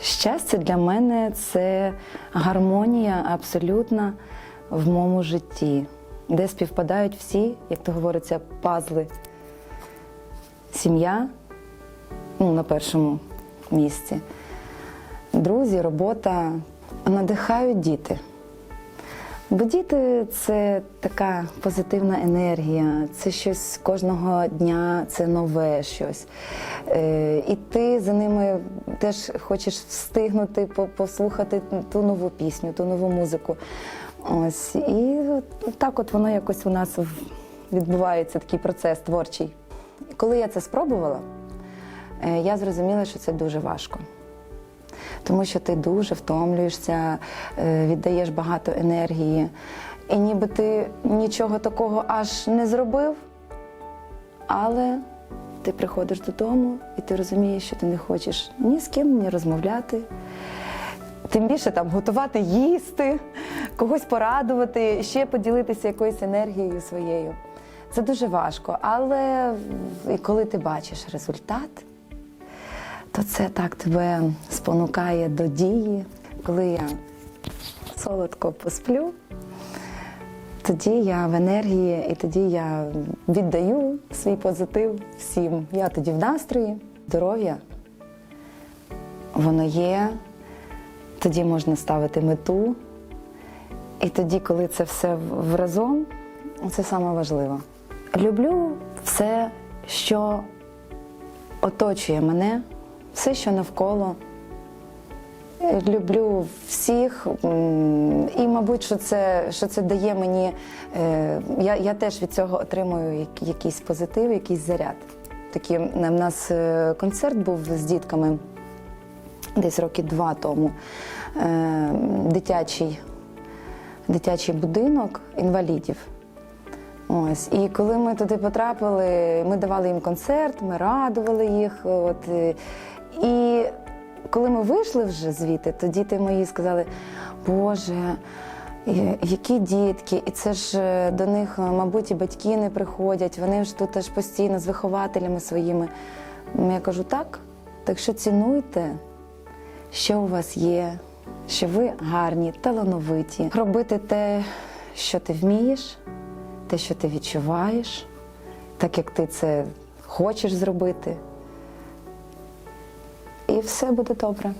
Щастя для мене це гармонія абсолютна в моєму житті, де співпадають всі, як то говориться, пазли. Сім'я ну, на першому місці. Друзі, робота надихають діти. Бо діти це така позитивна енергія, це щось кожного дня, це нове щось. Е, і ти за ними теж хочеш встигнути по- послухати ту нову пісню, ту нову музику. Ось. І так от воно якось у нас відбувається такий процес творчий. Коли я це спробувала, е, я зрозуміла, що це дуже важко тому що ти дуже втомлюєшся, е, віддаєш багато енергії. І ніби ти нічого такого аж не зробив, але ти приходиш додому і ти розумієш, що ти не хочеш ні з ким ні розмовляти. Тим більше там готувати їсти, когось порадувати, ще поділитися якоюсь енергією своєю. Це дуже важко. Але коли ти бачиш результат, то це так тебе спонукає до дії. Коли я солодко посплю, тоді я в енергії і тоді я віддаю свій позитив всім. Я тоді в настрої, здоров'я, воно є, тоді можна ставити мету. І тоді, коли це все вразом, це саме важливо. Люблю все, що оточує мене, все, що навколо. Люблю всіх, і, мабуть, що це, що це дає мені. е, Я, я теж від цього отримую якийсь позитив, якийсь заряд. Такі, в нас е, концерт був з дітками десь роки два тому. Е, Дитячий, дитячий будинок інвалідів. Ось. І коли ми туди потрапили, ми давали їм концерт, ми радували їх. От. І коли ми вийшли вже звідти, то діти мої сказали, Боже, які дітки, і це ж е, до них, е, мабуть, і батьки не приходять, вони ж тут аж постійно з вихователями своїми. Ну, Я кажу, так, так що цінуйте, що у вас є, що ви гарні, талановиті. Робити те, що ти вмієш, те, що ти відчуваєш, так як ти це хочеш зробити. І все буде добре.